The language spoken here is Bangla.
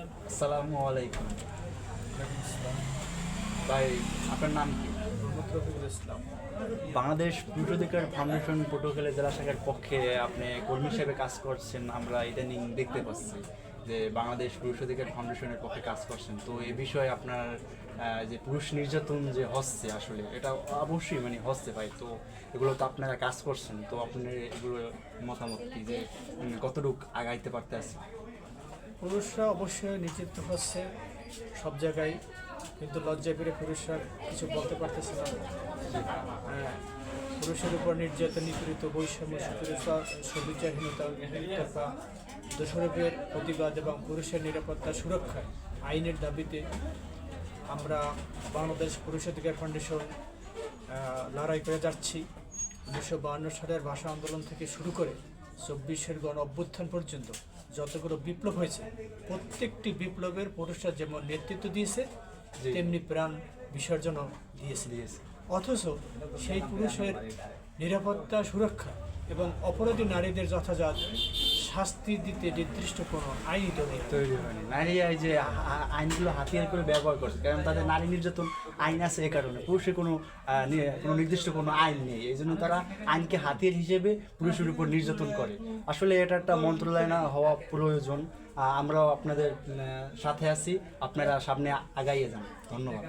আসসালামু আলাইকুম। ভাই আপনার নাম কি? ইসলাম। বাংলাদেশ পুরুষ অধিকার ফাউন্ডেশন পটুয়াখালী জেলা শাখার পক্ষে আপনি কর্মী হিসেবে কাজ করছেন আমরা ইদানিং দেখতে পাচ্ছি যে বাংলাদেশ পুরুষ অধিকার ফাউন্ডেশনের পক্ষে কাজ করছেন। তো এ বিষয়ে আপনার যে পুরুষ নির্যাতন যে হচ্ছে আসলে এটা অবশ্যই মানে হচ্ছে ভাই। তো এগুলো তো আপনারা কাজ করছেন তো আপনার এগুলো মতামত কি যে কতটুকু আগাইতে পারতে আছে? পুরুষরা অবশ্যই নিযুক্ত হচ্ছে সব জায়গায় কিন্তু লজ্জা পেরে পুরুষরা কিছু বলতে পারতেছে না। হ্যাঁ, পুরুষের উপর নির্যাতন নিপীড়িত বৈষম্য সুবিচার সুবিচারহীনতা দোষরূপের প্রতিবাদ এবং পুরুষের নিরাপত্তা সুরক্ষায় আইনের দাবিতে আমরা বাংলাদেশ পুরুষ অধিকার ফাউন্ডেশন লড়াই করে যাচ্ছি। উনিশশো সালের ভাষা আন্দোলন থেকে শুরু করে চব্বিশের গণ অভ্যুত্থান পর্যন্ত যতগুলো বিপ্লব হয়েছে প্রত্যেকটি বিপ্লবের পুরুষরা যেমন নেতৃত্ব দিয়েছে তেমনি প্রাণ বিসর্জন দিয়েছে। অথচ সেই পুরুষের নিরাপত্তা সুরক্ষা এবং অপরাধী নারীদের যথাযথ শাস্তি দিতে নির্দিষ্ট কোনো আইন তৈরি হয়নি। নারী এই যে আইনগুলো হাতিয়ার করে ব্যবহার করছে কারণ তাদের নারী নির্যাতন আইন আছে এ কারণে। পুরুষের কোনো কোনো নির্দিষ্ট কোনো আইন নেই। এই জন্য তারা আইনকে হাতিয়ার হিসেবে পুরুষের উপর নির্যাতন করে। আসলে এটা একটা মন্ত্রণালয় না হওয়া প্রয়োজন। আমরাও আপনাদের সাথে আছি। আপনারা সামনে আগাইয়ে যান। ধন্যবাদ।